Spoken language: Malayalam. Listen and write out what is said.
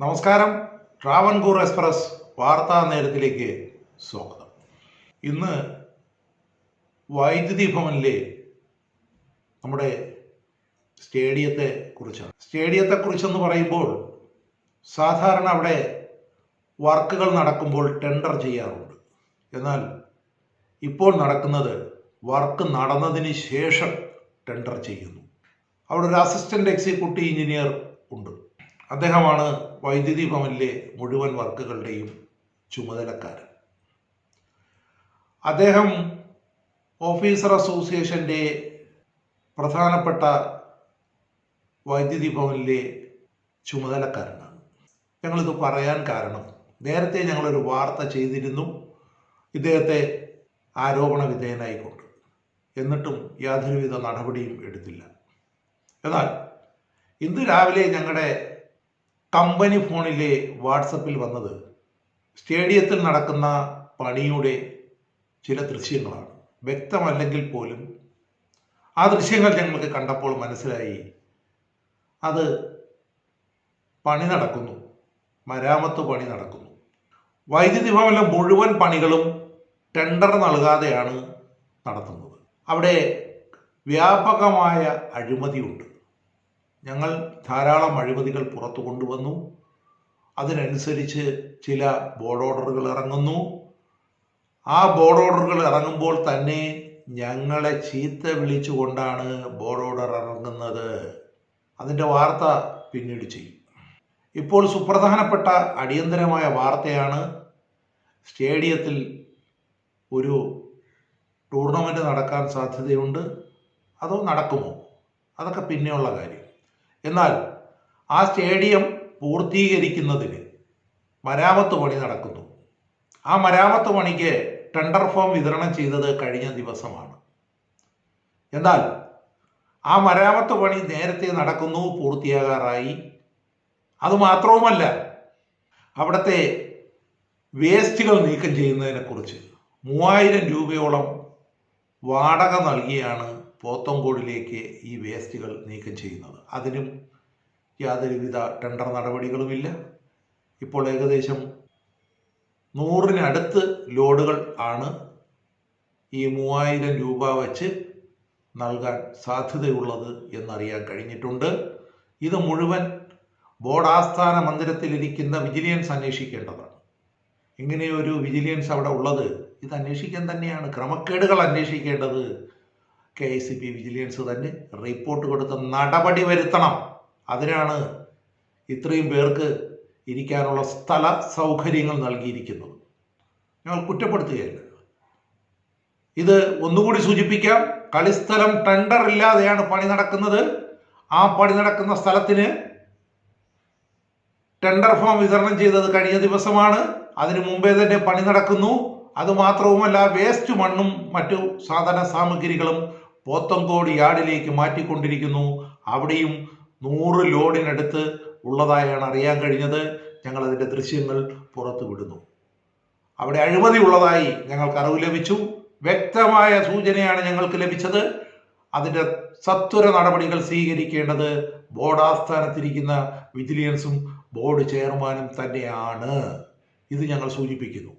നമസ്കാരം. ട്രാവൻകൂർ എക്സ്പ്രസ് വാർത്താ നേരത്തിലേക്ക് സ്വാഗതം. ഇന്ന് വൈദ്യുതി ഭവനിലെ നമ്മുടെ സ്റ്റേഡിയത്തെ കുറിച്ചാണ്. സ്റ്റേഡിയത്തെ കുറിച്ചെന്ന് പറയുമ്പോൾ സാധാരണ അവിടെ വർക്കുകൾ നടക്കുമ്പോൾ ടെൻഡർ ചെയ്യാറുണ്ട്. എന്നാൽ ഇപ്പോൾ നടക്കുന്നത് വർക്ക് നടന്നതിന് ശേഷം ടെൻഡർ ചെയ്യുന്നു. അവിടെ ഒരു അസിസ്റ്റന്റ് എക്സിക്യൂട്ടീവ് എഞ്ചിനീയർ ഉണ്ട്. അദ്ദേഹമാണ് വൈദ്യുതി ഭവനിലെ മുഴുവൻ വർക്കുകളുടെയും ചുമതലക്കാരൻ. അദ്ദേഹം ഓഫീസർ അസോസിയേഷന്റെ പ്രധാനപ്പെട്ട വൈദ്യുതി ഭവനിലെ ചുമതലക്കാരനാണ്. ഞങ്ങളിത് പറയാൻ കാരണം നേരത്തെ ഞങ്ങളൊരു വാർത്ത ചെയ്തിരുന്നു ഇദ്ദേഹത്തെ ആരോപണ വിധേയനായിക്കൊണ്ട്. എന്നിട്ടും യാതൊരുവിധ നടപടിയും എടുത്തില്ല. എന്നാൽ ഇന്ന് രാവിലെ ഞങ്ങളുടെ കമ്പനി ഫോണിലെ വാട്സപ്പിൽ വന്നത് സ്റ്റേഡിയത്തിൽ നടക്കുന്ന പണിയുടെ ചില ദൃശ്യങ്ങളാണ്. വ്യക്തമല്ലെങ്കിൽ പോലും ആ ദൃശ്യങ്ങൾ ഞങ്ങൾക്ക് കണ്ടപ്പോൾ മനസ്സിലായി. അത് പണി നടക്കുന്നു. മരാമത്ത് പണി നടക്കുന്നു. വൈദ്യുതി ഭവനിലെ മുഴുവൻ പണികളും ടെൻഡർ നൽകാതെയാണ് നടത്തുന്നത്. അവിടെ വ്യാപകമായ അഴിമതിയുണ്ട്. ഞങ്ങൾ ധാരാളം അഴിമതികൾ പുറത്തു കൊണ്ടുവന്നു. അതിനനുസരിച്ച് ചില ബോർഡ് ഓർഡറുകൾ ഇറങ്ങുന്നു. ആ ബോർഡ് ഓർഡറുകൾ ഇറങ്ങുമ്പോൾ തന്നെ ഞങ്ങളെ ചീത്ത വിളിച്ചുകൊണ്ടാണ് ബോർഡ് ഓർഡർ ഇറങ്ങുന്നത്. അതിന്റെ വാർത്ത പിന്നീട് ചെയ്യും. ഇപ്പോൾ സുപ്രധാനപ്പെട്ട അടിയന്തരമായ വാർത്തയാണ് സ്റ്റേഡിയത്തിൽ ഒരു ടൂർണമെന്റ് നടക്കാൻ സാധ്യതയുണ്ട്. അതോ നടക്കുമോ? അതൊക്കെ പിന്നെയുള്ള കാര്യം. എന്നാൽ ആ സ്റ്റേഡിയം പൂർത്തീകരിക്കുന്നതിന് മരാമത്ത് പണി നടക്കുന്നു. ആ മരാമത്ത് പണിക്ക് ടെണ്ടർ ഫോം വിതരണം ചെയ്തത് കഴിഞ്ഞ ദിവസമാണ്. എന്നാൽ ആ മരാമത്ത് പണി നേരത്തെ നടക്കുന്നു പൂർത്തിയാകാറായി. അതുമാത്രവുമല്ല അവിടുത്തെ വേസ്റ്റുകൾ നീക്കം ചെയ്യുന്നതിനെക്കുറിച്ച് മൂവായിരം രൂപയോളം വാടക നൽകിയാണ് പോത്തങ്കോടിലേക്ക് ഈ വേസ്റ്റുകൾ നീക്കം ചെയ്യുന്നത്. അതിനും യാതൊരുവിധ ടെൻഡർ നടപടികളുമില്ല. ഇപ്പോൾ ഏകദേശം നൂറിനടുത്ത് ലോഡുകൾ ആണ് ഈ മൂവായിരം രൂപ വച്ച് നൽകാൻ സാധ്യതയുള്ളത് എന്നറിയാൻ കഴിഞ്ഞിട്ടുണ്ട്. ഇത് മുഴുവൻ ബോർഡ് ആസ്ഥാന മന്ദിരത്തിലിരിക്കുന്ന വിജിലൻസ് അന്വേഷിക്കേണ്ടതാണ്. ഇങ്ങനെയൊരു വിജിലൻസ് അവിടെ ഉള്ളത് ഇത് അന്വേഷിക്കാൻ തന്നെയാണ്. ക്രമക്കേടുകൾ അന്വേഷിക്കേണ്ടത് K I C P vigilance തന്നെ റിപ്പോർട്ട് കൊടുത്ത് നടപടി വരുത്തണം. അതിനാണ് ഇത്രയും പേർക്ക് ഇരിക്കാനുള്ള സ്ഥല സൗകര്യങ്ങൾ നൽകിയിരിക്കുന്നത്. ഞങ്ങൾ കുറ്റപ്പെടുത്തുകയല്ല. ഇത് ഒന്നുകൂടി സൂചിപ്പിക്കാം. കളിസ്ഥലം ടെൻഡർ ഇല്ലാതെയാണ് പണി നടക്കുന്നത്. ആ പണി നടക്കുന്ന സ്ഥലത്തിന് ടെൻഡർ ഫോം വിതരണം ചെയ്തത് കഴിഞ്ഞ ദിവസമാണ്. അതിനു മുമ്പേ തന്നെ പണി നടക്കുന്നു. അതുമാത്രവുമല്ല വേസ്റ്റ് മണ്ണും മറ്റു സാധന സാമഗ്രികളും പോത്തങ്കോട് യാർഡിലേക്ക് മാറ്റിക്കൊണ്ടിരിക്കുന്നു. അവിടെയും നൂറ് ലോഡിനടുത്ത് ഉള്ളതായാണ് അറിയാൻ കഴിഞ്ഞത്. ഞങ്ങൾ അതിന്റെ ദൃശ്യങ്ങൾ പുറത്തു വിടുന്നു അവിടെ അഴിമതി ഉള്ളതായി ഞങ്ങൾക്ക് അറിവ് ലഭിച്ചു. വ്യക്തമായ സൂചനയാണ് ഞങ്ങൾക്ക് ലഭിച്ചത്. അതിന്റെ സത്വര നടപടികൾ സ്വീകരിക്കേണ്ടത് ബോർഡ് ആസ്ഥാനത്തിരിക്കുന്ന വിജിലൻസും ബോർഡ് ചെയർമാനും തന്നെയാണ്. ഇത് ഞങ്ങൾ സൂചിപ്പിക്കുന്നു.